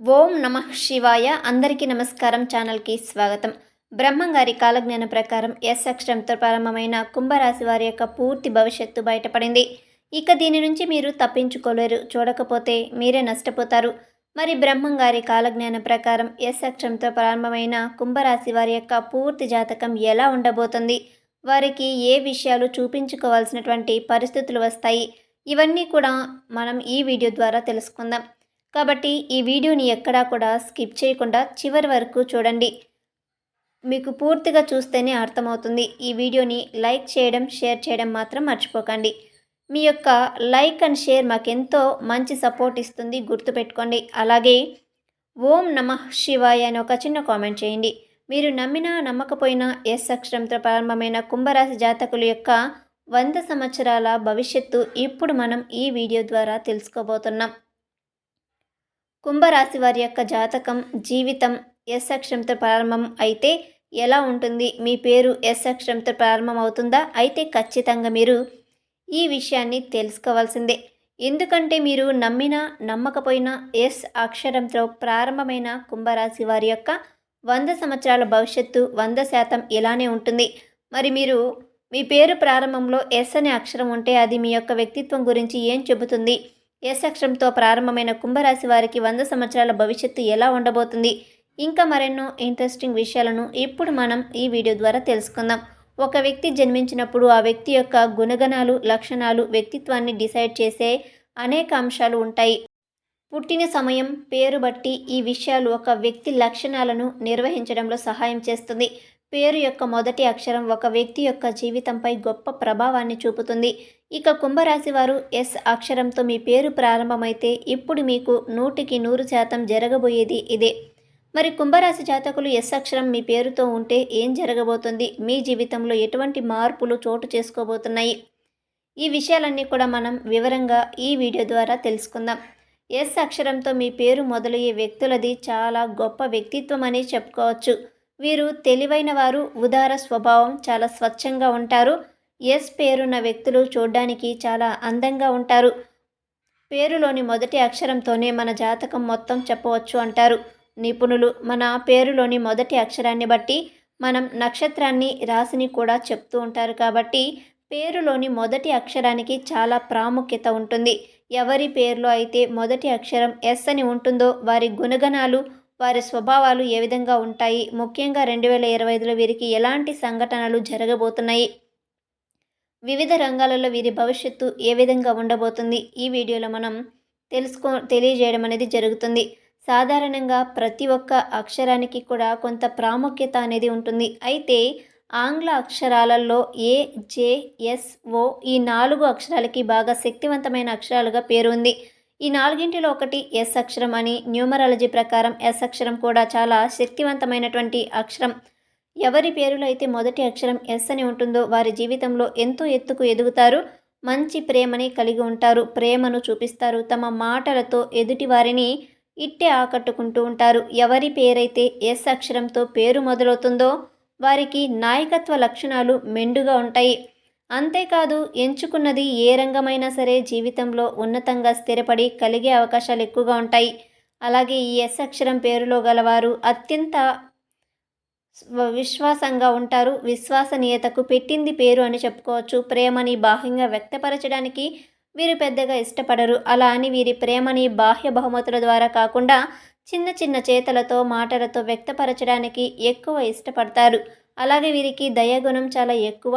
ఓం నమ శివాయ. అందరికీ నమస్కారం. ఛానల్కి స్వాగతం. బ్రహ్మంగారి కాలజ్ఞాన ప్రకారం ఎస్ అక్షరంతో ప్రారంభమైన కుంభరాశి వారి యొక్క పూర్తి భవిష్యత్తు బయటపడింది. ఇక దీని నుంచి మీరు తప్పించుకోలేరు చూడకపోతే మీరే నష్టపోతారు. మరి బ్రహ్మంగారి కాలజ్ఞాన ప్రకారం ఎస్ అక్షరంతో ప్రారంభమైన కుంభరాశి వారి యొక్క పూర్తి జాతకం ఎలా ఉండబోతుంది? వారికి ఏ విషయాలు చూపించుకోవాల్సినటువంటి పరిస్థితులు వస్తాయి? ఇవన్నీ కూడా మనం ఈ వీడియో ద్వారా తెలుసుకుందాం. కాబట్టి ఈ వీడియోని ఎక్కడా కూడా స్కిప్ చేయకుండా చివరి వరకు చూడండి. మీకు పూర్తిగా చూస్తేనే అర్థమవుతుంది. ఈ వీడియోని లైక్ చేయడం షేర్ చేయడం మాత్రం మర్చిపోకండి. మీ యొక్క లైక్ అండ్ షేర్ మాకెంతో మంచి సపోర్ట్ ఇస్తుంది. గుర్తుపెట్టుకోండి. అలాగే ఓం నమ శివాయ అని ఒక చిన్న కామెంట్ చేయండి. మీరు నమ్మినా నమ్మకపోయినా ఎస్ అక్షరంతో ప్రారంభమైన కుంభరాశి జాతకుల యొక్క వంద సంవత్సరాల భవిష్యత్తు ఇప్పుడు మనం ఈ వీడియో ద్వారా తెలుసుకోబోతున్నాం. కుంభరాశి వారి యొక్క జాతకం జీవితం ఎస్ అక్షరంతో ప్రారంభం అయితే ఎలా ఉంటుంది? మీ పేరు ఎస్ అక్షరంతో ప్రారంభం అవుతుందా? అయితే ఖచ్చితంగా మీరు ఈ విషయాన్ని తెలుసుకోవాల్సిందే. ఎందుకంటే మీరు నమ్మినా నమ్మకపోయినా ఎస్ అక్షరంతో ప్రారంభమైన కుంభరాశి వారి యొక్క వంద సంవత్సరాల భవిష్యత్తు వంద శాతం ఇలానే ఉంటుంది. మరి మీరు మీ పేరు ప్రారంభంలో ఎస్ అనే అక్షరం ఉంటే అది మీ యొక్క వ్యక్తిత్వం గురించి ఏం చెబుతుంది? ఎస్ అక్షరంతో ప్రారంభమైన కుంభరాశి వారికి వంద సంవత్సరాల భవిష్యత్తు ఎలా ఉండబోతుంది? ఇంకా మరెన్నో ఇంట్రెస్టింగ్ విషయాలను ఇప్పుడు మనం ఈ వీడియో ద్వారా తెలుసుకుందాం. ఒక వ్యక్తి జన్మించినప్పుడు ఆ వ్యక్తి యొక్క గుణగణాలు లక్షణాలు వ్యక్తిత్వాన్ని డిసైడ్ చేసే అనేక అంశాలు ఉంటాయి. పుట్టిన సమయం పేరు బట్టి ఈ విషయాలు ఒక వ్యక్తి లక్షణాలను నిర్వహించడంలో సహాయం చేస్తుంది. పేరు యొక్క మొదటి అక్షరం ఒక వ్యక్తి యొక్క జీవితంపై గొప్ప ప్రభావాన్ని చూపుతుంది. ఇక కుంభరాశి వారు ఎస్ అక్షరంతో మీ పేరు ప్రారంభమైతే ఇప్పుడు మీకు నూటికి నూరు శాతం జరగబోయేది ఇదే. మరి కుంభరాశి జాతకులు ఎస్ అక్షరం మీ పేరుతో ఉంటే ఏం జరగబోతుంది? మీ జీవితంలో ఎటువంటి మార్పులు చోటు చేసుకోబోతున్నాయి? ఈ విషయాలన్నీ కూడా మనం వివరంగా ఈ వీడియో ద్వారా తెలుసుకుందాం. ఎస్ అక్షరంతో మీ పేరు మొదలయ్యే వ్యక్తులది చాలా గొప్ప వ్యక్తిత్వం అని చెప్పుకోవచ్చు. వీరు తెలివైన వారు ఉదార స్వభావం చాలా స్వచ్ఛంగా ఉంటారు. ఎస్ పేరున్న వ్యక్తులు చూడ్డానికి చాలా అందంగా ఉంటారు. పేరులోని మొదటి అక్షరంతోనే మన జాతకం మొత్తం చెప్పవచ్చు అంటారు. నిపుణులు మన పేరులోని మొదటి అక్షరాన్ని బట్టి మనం నక్షత్రాన్ని రాశిని కూడా చెప్తూ ఉంటారు కాబట్టి పేరులోని మొదటి అక్షరానికి చాలా ప్రాముఖ్యత ఉంటుంది. ఎవరి పేరులో అయితే మొదటి అక్షరం ఎస్ అని ఉంటుందో వారి గుణగణాలు వారి స్వభావాలు ఏ విధంగా ఉంటాయి? ముఖ్యంగా రెండు వేల ఇరవై ఐదులో వీరికి ఎలాంటి సంఘటనలు జరగబోతున్నాయి? వివిధ రంగాలలో వీరి భవిష్యత్తు ఏ విధంగా ఉండబోతుంది? ఈ వీడియోలో మనం తెలుసుకో తెలియజేయడం అనేది జరుగుతుంది. సాధారణంగా ప్రతి ఒక్క అక్షరానికి కూడా కొంత ప్రాముఖ్యత అనేది ఉంటుంది. అయితే ఆంగ్ల అక్షరాలలో ఏ జే ఎస్ ఓ ఈ నాలుగు అక్షరాలకి బాగా శక్తివంతమైన అక్షరాలుగా పేరు ఉంది. ఈ నాలుగింటిలో ఒకటి ఎస్ అక్షరం అని. న్యూమరాలజీ ప్రకారం ఎస్ అక్షరం కూడా చాలా శక్తివంతమైనటువంటి అక్షరం. ఎవరి పేరులో అయితే మొదటి అక్షరం ఎస్ అని ఉంటుందో వారి జీవితంలో ఎంతో ఎత్తుకు ఎదుగుతారు. మంచి ప్రేమని కలిగి ఉంటారు. ప్రేమను చూపిస్తారు. తమ మాటలతో ఎదుటి వారిని ఇట్టే ఆకట్టుకుంటూ ఉంటారు. ఎవరి పేరైతే ఎస్ అక్షరంతో పేరు మొదలవుతుందో వారికి నాయకత్వ లక్షణాలు మెండుగా ఉంటాయి. అంతేకాదు ఎంచుకున్నది ఏ రంగమైనా సరే జీవితంలో ఉన్నతంగా స్థిరపడి కలిగే అవకాశాలు ఎక్కువగా ఉంటాయి. అలాగే ఈ ఎస్ అక్షరం పేరులో గలవారు అత్యంత విశ్వాసంగా ఉంటారు. విశ్వసనీయతకు పెట్టింది పేరు అని చెప్పుకోవచ్చు. ప్రేమని బాహ్యంగా వ్యక్తపరచడానికి వీరు పెద్దగా ఇష్టపడరు. అలా అని వీరి ప్రేమని బాహ్య బహుమతుల ద్వారా కాకుండా చిన్న చిన్న చేతలతో మాటలతో వ్యక్తపరచడానికి ఎక్కువ ఇష్టపడతారు. అలాగే వీరికి దయాగుణం చాలా ఎక్కువ.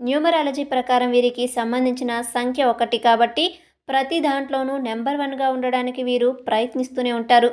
న్యూమరాలజీ ప్రకారం వీరికి సంబంధించిన సంఖ్య ఒకటి కాబట్టి ప్రతి దాంట్లోనూ నెంబర్ వన్గా ఉండడానికి వీరు ప్రయత్నిస్తూనే ఉంటారు.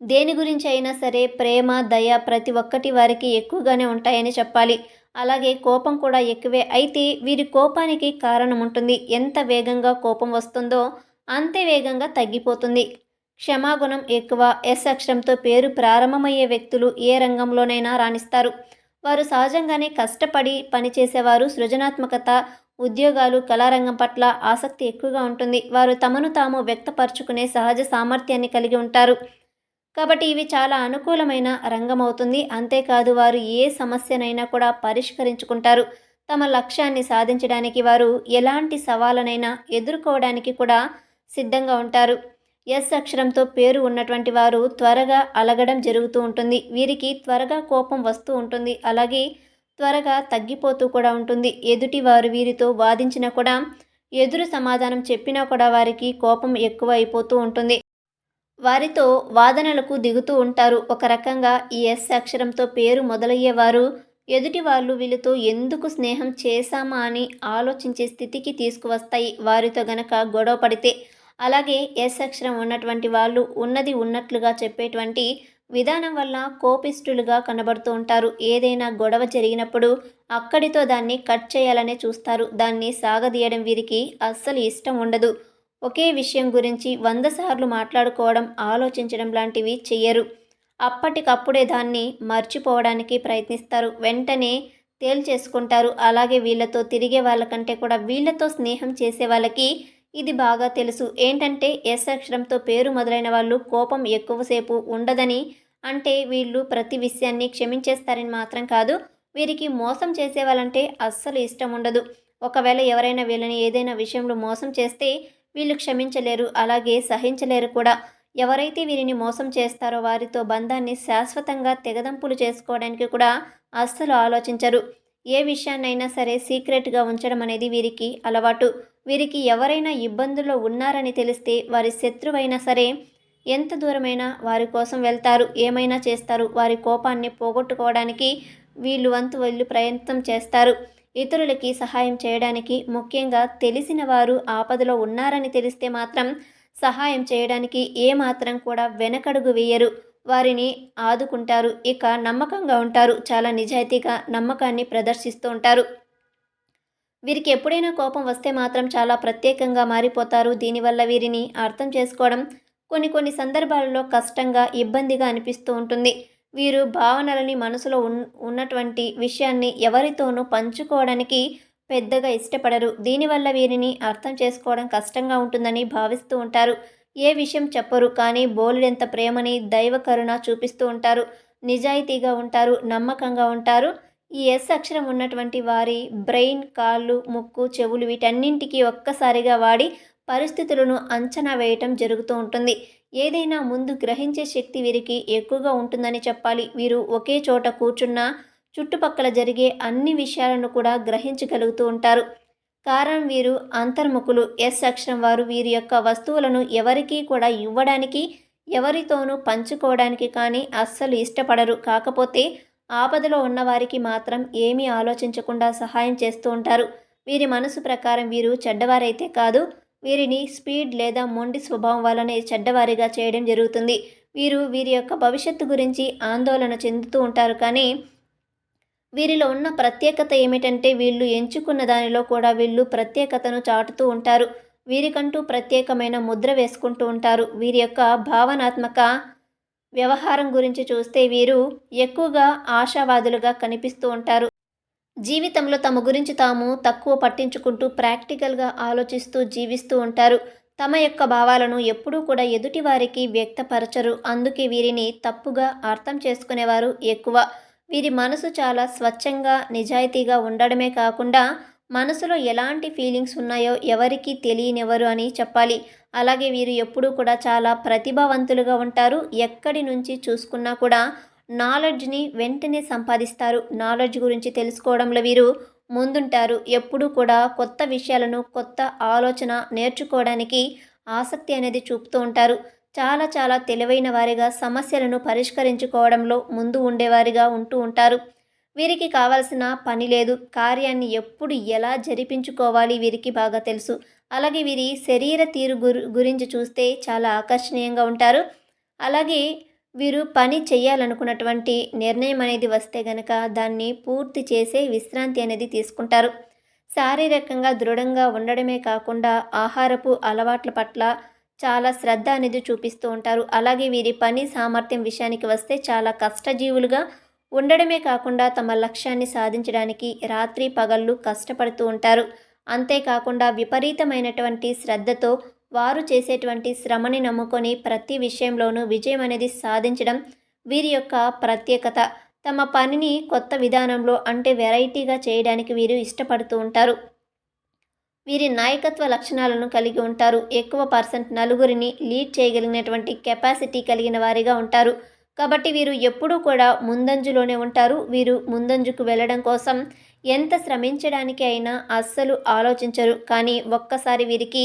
దేని గురించి అయినా సరే ప్రేమ దయ ప్రతి ఒక్కటి వారికి ఎక్కువగానే ఉంటాయని చెప్పాలి. అలాగే కోపం కూడా ఎక్కువే. అయితే వీరి కోపానికి కారణం ఉంటుంది. ఎంత వేగంగా కోపం వస్తుందో అంతే వేగంగా తగ్గిపోతుంది. క్షమాగుణం ఎక్కువ ఎస్ అక్షరంతో పేరు ప్రారంభమయ్యే వ్యక్తులు ఏ రంగంలోనైనా రాణిస్తారు. వారు సహజంగానే కష్టపడి పనిచేసేవారు సృజనాత్మకత ఉద్యోగాలు కళారంగం పట్ల ఆసక్తి ఎక్కువగా ఉంటుంది. వారు తమను తాము వ్యక్తపరచుకునే సహజ సామర్థ్యాన్ని కలిగి ఉంటారు. కాబట్టి ఇవి చాలా అనుకూలమైన రంగం అవుతుంది అంతేకాదు వారు ఏ సమస్యనైనా కూడా పరిష్కరించుకుంటారు. తమ లక్ష్యాన్ని సాధించడానికి వారు ఎలాంటి సవాళ్ళనైనా ఎదుర్కోవడానికి కూడా సిద్ధంగా ఉంటారు. ఎస్ అక్షరంతో పేరు ఉన్నటువంటి వారు త్వరగా అలగడం జరుగుతూ ఉంటుంది. వీరికి త్వరగా కోపం వస్తూ ఉంటుంది. అలాగే త్వరగా తగ్గిపోతూ కూడా ఉంటుంది. ఎదుటి వారు వీరితో వాదించినా కూడా ఎదురు సమాధానం చెప్పినా కూడా వారికి కోపం ఎక్కువ అయిపోతూ ఉంటుంది. వారితో వాదనలకు దిగుతూ ఉంటారు. ఒక రకంగా ఈ ఎస్ అక్షరంతో పేరు మొదలయ్యేవారు ఎదుటి వాళ్ళు వీళ్ళతో ఎందుకు స్నేహం చేశామా అని ఆలోచించే స్థితికి తీసుకువస్తాయి. వారితో గనక గొడవ పడితే అలాగే ఎస్ అక్షరం ఉన్నటువంటి వాళ్ళు ఉన్నది ఉన్నట్లుగా చెప్పేటువంటి విధానం వల్ల కోపిష్టులుగా కనబడుతూ ఉంటారు. ఏదైనా గొడవ జరిగినప్పుడు అక్కడితో దాన్ని కట్ చేయాలనే చూస్తారు. దాన్ని సాగదీయడం వీరికి అస్సలు ఇష్టం ఉండదు. ఒకే విషయం గురించి వంద సార్లు మాట్లాడుకోవడం ఆలోచించడం లాంటివి చెయ్యరు. అప్పటికప్పుడే దాన్ని మర్చిపోవడానికి ప్రయత్నిస్తారు. వెంటనే తేల్చేసుకుంటారు. అలాగే వీళ్ళతో తిరిగే వాళ్ళకంటే కూడా వీళ్ళతో స్నేహం చేసే వాళ్ళకి ఇది బాగా తెలుసు. ఏంటంటే ఎస్ అక్షరంతో పేరు మొదలైన వాళ్ళు కోపం ఎక్కువసేపు ఉండదని అంటే వీళ్ళు ప్రతి విషయాన్ని క్షమించేస్తారని మాత్రం కాదు. వీరికి మోసం చేసే వాళ్ళంటే అస్సలు ఇష్టం ఉండదు. ఒకవేళ ఎవరైనా వీళ్ళని ఏదైనా విషయంలో మోసం చేస్తే వీళ్ళు క్షమించలేరు అలాగే సహించలేరు కూడా. ఎవరైతే వీరిని మోసం చేస్తారో వారితో బంధాన్ని శాశ్వతంగా తెగదంపులు చేసుకోవడానికి కూడా అస్సలు ఆలోచించరు. ఏ విషయాన్నైనా సరే సీక్రెట్గా ఉంచడం అనేది వీరికి అలవాటు. వీరికి ఎవరైనా ఇబ్బందుల్లో ఉన్నారని తెలిస్తే వారి శత్రువైనా సరే ఎంత దూరమైనా వారి కోసం వెళ్తారు ఏమైనా చేస్తారు వారి కోపాన్ని పోగొట్టుకోవడానికి వీళ్ళు వంతు వీళ్ళు ప్రయత్నం చేస్తారు. ఇతరులకి సహాయం చేయడానికి ముఖ్యంగా తెలిసిన వారు ఆపదలో ఉన్నారని తెలిస్తే మాత్రం సహాయం చేయడానికి ఏమాత్రం కూడా వెనకడుగు వేయరు. వారిని ఆదుకుంటారు ఇక నమ్మకంగా ఉంటారు. చాలా నిజాయితీగా నమ్మకాన్ని ప్రదర్శిస్తూ ఉంటారు. వీరికి ఎప్పుడైనా కోపం వస్తే మాత్రం చాలా ప్రత్యేకంగా మారిపోతారు. దీనివల్ల వీరిని అర్థం చేసుకోవడం కొన్ని కొన్ని సందర్భాలలో కష్టంగా ఇబ్బందిగా అనిపిస్తూ ఉంటుంది. వీరు భావనలని మనసులో ఉన్ ఉన్నటువంటి విషయాన్ని ఎవరితోనూ పంచుకోవడానికి పెద్దగా ఇష్టపడరు. దీనివల్ల వీరిని అర్థం చేసుకోవడం కష్టంగా ఉంటుందని భావిస్తూ ఉంటారు. ఏ విషయం చెప్పరు కానీ బోలెడంత ప్రేమని దైవ కరుణ చూపిస్తూ ఉంటారు. నిజాయితీగా ఉంటారు నమ్మకంగా ఉంటారు. ఈ ఎస్ అక్షరం ఉన్నటువంటి వారి బ్రెయిన్ కాళ్ళు ముక్కు చెవులు వీటన్నింటికి ఒక్కసారిగా వాడి పరిస్థితులను అంచనా వేయటం జరుగుతూ ఉంటుంది. ఏదైనా ముందు గ్రహించే శక్తి వీరికి ఎక్కువగా ఉంటుందని చెప్పాలి. వీరు ఒకే చోట కూర్చున్న చుట్టుపక్కల జరిగే అన్ని విషయాలను కూడా గ్రహించగలుగుతూ ఉంటారు. కారణం వీరు అంతర్ముఖులు. ఎస్ అక్షరం వారు వీరి యొక్క వస్తువులను ఎవరికీ కూడా ఇవ్వడానికి ఎవరితోనూ పంచుకోవడానికి కానీ అస్సలు ఇష్టపడరు. కాకపోతే ఆపదలో ఉన్నవారికి మాత్రం ఏమీ ఆలోచించకుండా సహాయం చేస్తూ ఉంటారు. వీరి మనసు ప్రకారం వీరు చెడ్డవారైతే కాదు. వీరిని స్పీడ్ లేదా మొండి స్వభావం వల్లనే చెడ్డవారిగా చేయడం జరుగుతుంది. వీరు వీరి యొక్క భవిష్యత్తు గురించి ఆందోళన చెందుతూ ఉంటారు కానీ వీరిలో ఉన్న ప్రత్యేకత ఏమిటంటే వీళ్ళు ఎంచుకున్న దానిలో కూడా వీళ్ళు ప్రత్యేకతను చాటుతూ ఉంటారు. వీరికంటూ ప్రత్యేకమైన ముద్ర వేసుకుంటూ ఉంటారు. వీరి యొక్క భావనాత్మక వ్యవహారం గురించి చూస్తే వీరు ఎక్కువగా ఆశావాదులుగా కనిపిస్తూ ఉంటారు. జీవితంలో తమ గురించి తాము తక్కువ పట్టించుకుంటూ ప్రాక్టికల్గా ఆలోచిస్తూ జీవిస్తూ ఉంటారు. తమ యొక్క భావాలను ఎప్పుడూ కూడా ఎదుటి వారికి వ్యక్తపరచరు. అందుకే వీరిని తప్పుగా అర్థం చేసుకునేవారు ఎక్కువ. వీరి మనసు చాలా స్వచ్ఛంగా నిజాయితీగా ఉండడమే కాకుండా మనసులో ఎలాంటి ఫీలింగ్స్ ఉన్నాయో ఎవరికీ తెలియనివ్వరు అని చెప్పాలి. అలాగే వీరు ఎప్పుడూ కూడా చాలా ప్రతిభావంతులుగా ఉంటారు. ఎక్కడి నుంచి చూసుకున్నా కూడా నాలెడ్జ్ని వెంటనే సంపాదిస్తారు. నాలెడ్జ్ గురించి తెలుసుకోవడంలో వీరు ముందుంటారు. ఎప్పుడూ కూడా కొత్త విషయాలను కొత్త ఆలోచన నేర్చుకోవడానికి ఆసక్తి అనేది చూపుతూ ఉంటారు. చాలా చాలా తెలివైన వారిగా సమస్యలను పరిష్కరించుకోవడంలో ముందు ఉండేవారిగా ఉంటూ ఉంటారు. వీరికి కావాల్సిన పని లేదు. కార్యాన్ని ఎప్పుడు ఎలా జరిపించుకోవాలి వీరికి బాగా తెలుసు. అలాగే వీరి శరీర తీరు గురించి చూస్తే చాలా ఆకర్షణీయంగా ఉంటారు. అలాగే వీరు పని చేయాలనుకున్నటువంటి నిర్ణయం అనేది వస్తే గనక దాన్ని పూర్తి చేసే విశ్రాంతి అనేది తీసుకుంటారు. శారీరకంగా దృఢంగా ఉండడమే కాకుండా ఆహారపు అలవాట్ల పట్ల చాలా శ్రద్ధ అనేది చూపిస్తూ ఉంటారు. అలాగే వీరి పని సామర్థ్యం విషయానికి వస్తే చాలా కష్టజీవులుగా ఉండడమే కాకుండా తమ లక్ష్యాన్ని సాధించడానికి రాత్రి పగళ్ళు కష్టపడుతూ ఉంటారు. అంతేకాకుండా విపరీతమైనటువంటి శ్రద్ధతో వారు చేసేటువంటి శ్రమని నమ్ముకొని ప్రతి విషయంలోనూ విజయం అనేది సాధించడం వీరి యొక్క ప్రత్యేకత. తమ పనిని కొత్త విధానంలో అంటే వెరైటీగా చేయడానికి వీరు ఇష్టపడుతూ ఉంటారు. వీరి నాయకత్వ లక్షణాలను కలిగి ఉంటారు. ఎక్కువ పర్సెంట్ నలుగురిని లీడ్ చేయగలిగినటువంటి కెపాసిటీ కలిగిన వారిగా ఉంటారు. కాబట్టి వీరు ఎప్పుడూ కూడా ముందంజులోనే ఉంటారు. వీరు ముందంజుకు వెళ్ళడం కోసం ఎంత శ్రమించడానికి అయినా అస్సలు ఆలోచించరు. కానీ ఒక్కసారి వీరికి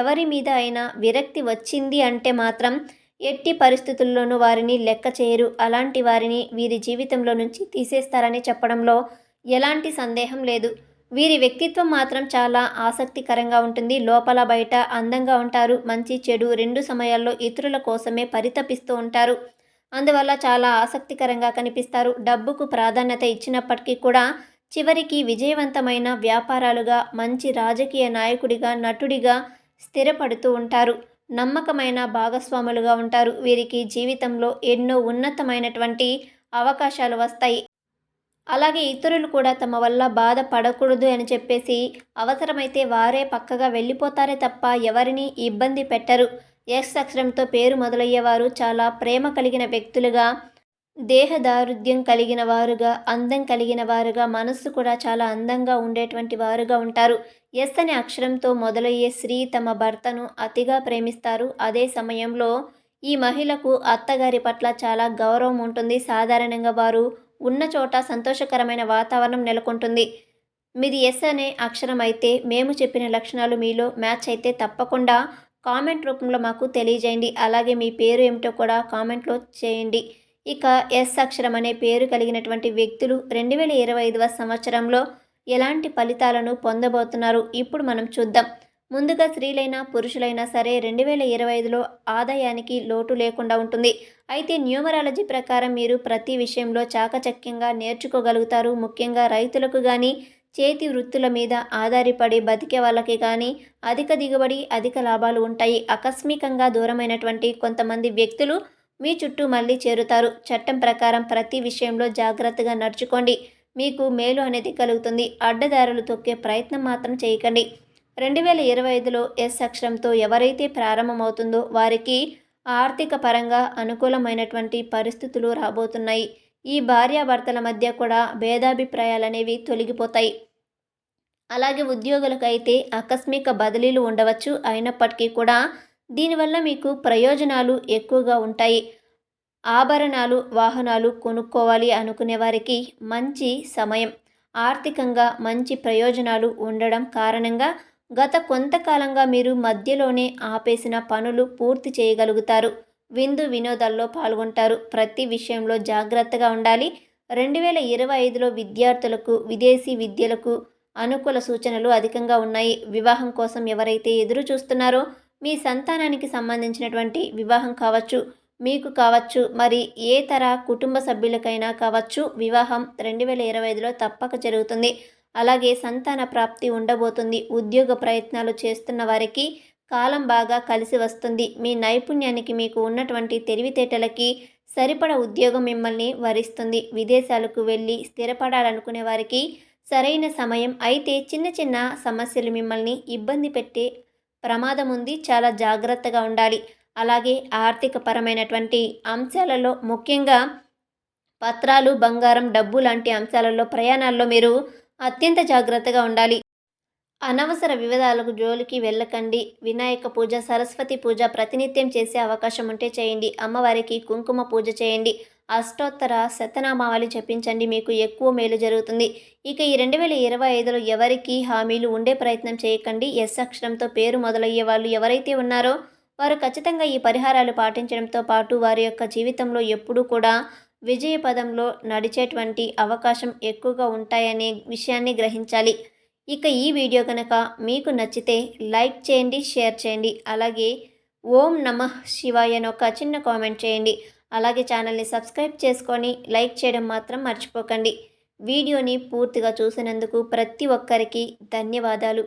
ఎవరి మీద అయినా విరక్తి వచ్చింది అంటే మాత్రం ఎట్టి పరిస్థితుల్లోనూ వారిని లెక్క చేయరు. అలాంటి వారిని వీరి జీవితంలో నుంచి తీసేస్తారని చెప్పడంలో ఎలాంటి సందేహం లేదు. వీరి వ్యక్తిత్వం మాత్రం చాలా ఆసక్తికరంగా ఉంటుంది. లోపల బయట అందంగా ఉంటారు. మంచి చెడు రెండు సమయాల్లో ఇతరుల కోసమే పరితపిస్తూ ఉంటారు. అందువల్ల చాలా ఆసక్తికరంగా కనిపిస్తారు. డబ్బుకు ప్రాధాన్యత ఇచ్చినప్పటికీ కూడా చివరికి విజయవంతమైన వ్యాపారాలుగా మంచి రాజకీయ నాయకుడిగా నటుడిగా స్థిరపడుతూ ఉంటారు. నమ్మకమైన భాగస్వాములుగా ఉంటారు. వీరికి జీవితంలో ఎన్నో ఉన్నతమైనటువంటి అవకాశాలు వస్తాయి. అలాగే ఇతరులు కూడా తమ వల్ల బాధపడకూడదు అని చెప్పేసి అవసరమైతే వారే పక్కగా వెళ్ళిపోతారే తప్ప ఎవరిని ఇబ్బంది పెట్టరు. ఎక్స్ అక్షరంతో పేరు మొదలయ్యేవారు. చాలా ప్రేమ కలిగిన వ్యక్తులుగా దేహదారుఢ్యం కలిగిన వారుగా అందం కలిగిన వారుగా మనస్సు కూడా చాలా అందంగా ఉండేటువంటి వారుగా ఉంటారు. ఎస్ అనే అక్షరంతో మొదలయ్యే స్త్రీ తమ భర్తను అతిగా ప్రేమిస్తారు. అదే సమయంలో ఈ మహిళకు అత్తగారి పట్ల చాలా గౌరవం ఉంటుంది. సాధారణంగా వారు ఉన్న చోట సంతోషకరమైన వాతావరణం నెలకొంటుంది. మీది ఎస్ అనే అక్షరం అయితే మేము చెప్పిన లక్షణాలు మీలో మ్యాచ్ అయితే తప్పకుండా కామెంట్ రూపంలో మాకు తెలియజేయండి. అలాగే మీ పేరు ఏమిటో కూడా కామెంట్లో చేయండి. ఇక ఎస్ అక్షరం అనే పేరు కలిగినటువంటి వ్యక్తులు రెండు వేల ఇరవై ఐదవ సంవత్సరంలో ఎలాంటి ఫలితాలను పొందబోతున్నారు? ఇప్పుడు మనం చూద్దాం. ముందుగా స్త్రీలైనా పురుషులైనా సరే రెండు వేల ఇరవై ఐదులో ఆదాయానికి లోటు లేకుండా ఉంటుంది. అయితే న్యూమరాలజీ ప్రకారం మీరు ప్రతి విషయంలో చాకచక్యంగా నేర్చుకోగలుగుతారు. ముఖ్యంగా రైతులకు కానీ చేతి వృత్తుల మీద ఆధారపడి బతికే వాళ్ళకి కానీ అధిక దిగుబడి అధిక లాభాలు ఉంటాయి. ఆకస్మికంగా దూరమైనటువంటి కొంతమంది వ్యక్తులు మీ చుట్టూ మళ్ళీ చేరుతారు. చట్టం ప్రకారం ప్రతి విషయంలో జాగ్రత్తగా నడుచుకోండి. మీకు మేలు అనేది కలుగుతుంది. అడ్డదారులు తొక్కే ప్రయత్నం మాత్రం చేయకండి. రెండు వేల ఇరవై ఐదులో ఎస్ అక్షరంతో ఎవరైతే ప్రారంభమవుతుందో వారికి ఆర్థిక పరంగా అనుకూలమైనటువంటి పరిస్థితులు రాబోతున్నాయి. ఈ భార్యాభర్తల మధ్య కూడా భేదాభిప్రాయాలు అనేవి తొలగిపోతాయి. అలాగే ఉద్యోగులకైతే ఆకస్మిక బదిలీలు ఉండవచ్చు. అయినప్పటికీ కూడా దీనివల్ల మీకు ప్రయోజనాలు ఎక్కువగా ఉంటాయి. ఆభరణాలు వాహనాలు కొనుక్కోవాలి అనుకునే వారికి మంచి సమయం. ఆర్థికంగా మంచి ప్రయోజనాలు ఉండడం కారణంగా గత కొంతకాలంగా మీరు మధ్యలోనే ఆపేసిన పనులు పూర్తి చేయగలుగుతారు. విందు వినోదాల్లో పాల్గొంటారు. ప్రతి విషయంలో జాగ్రత్తగా ఉండాలి. రెండు వేల ఇరవై ఐదులో విద్యార్థులకు విదేశీ విద్యలకు అనుకూల సూచనలు అధికంగా ఉన్నాయి. వివాహం కోసం ఎవరైతే ఎదురు చూస్తున్నారో మీ సంతానానికి సంబంధించినటువంటి వివాహం కావచ్చు మీకు కావచ్చు మరి ఏ తర కుటుంబ సభ్యులకైనా కావచ్చు వివాహం రెండు వేల ఇరవై ఐదులో తప్పక జరుగుతుంది. అలాగే సంతాన ప్రాప్తి ఉండబోతుంది. ఉద్యోగ ప్రయత్నాలు చేస్తున్న వారికి కాలం బాగా కలిసి వస్తుంది. మీ నైపుణ్యానికి మీకు ఉన్నటువంటి తెలివితేటలకి సరిపడ ఉద్యోగం మిమ్మల్ని వరిస్తుంది. విదేశాలకు వెళ్ళి స్థిరపడాలనుకునే వారికి సరైన సమయం అయితే చిన్న చిన్న సమస్యలు మిమ్మల్ని ఇబ్బంది పెట్టే ప్రమాదం ఉంది. చాలా జాగ్రత్తగా ఉండాలి. అలాగే ఆర్థిక పరమైనటువంటి అంశాలలో ముఖ్యంగా పత్రాలు బంగారం డబ్బు లాంటి అంశాలలో ప్రయాణాల్లో మీరు అత్యంత జాగ్రత్తగా ఉండాలి. అనవసర వివాదాలకు జోలికి వెళ్ళకండి. వినాయక పూజ సరస్వతి పూజ ప్రతినిత్యం చేసే అవకాశం ఉంటే చేయండి. అమ్మవారికి కుంకుమ పూజ చేయండి. అష్టోత్తర శతనామావళి చెప్పించండి. మీకు ఎక్కువ మేలు జరుగుతుంది. ఇక ఈ రెండు వేల ఇరవై ఐదులో ఎవరికి హామీలు ఉండే ప్రయత్నం చేయకండి. ఎస్ అక్షరంతో పేరు మొదలయ్యే వాళ్ళు ఎవరైతే ఉన్నారో వారు ఖచ్చితంగా ఈ పరిహారాలు పాటించడంతో పాటు వారి యొక్క జీవితంలో ఎప్పుడూ కూడా విజయ పదంలో నడిచేటువంటి అవకాశం ఎక్కువగా ఉంటాయనే విషయాన్ని గ్రహించాలి. ఇక ఈ వీడియో కనుక మీకు నచ్చితే లైక్ చేయండి షేర్ చేయండి. అలాగే ఓం నమః శివాయ అని ఒక చిన్న కామెంట్ చేయండి. అలాగే ఛానల్ని సబ్స్క్రైబ్ చేసుకొని లైక్ చేయడం మాత్రం మర్చిపోకండి. వీడియోని పూర్తిగా చూసినందుకు ప్రతి ఒక్కరికి ధన్యవాదాలు.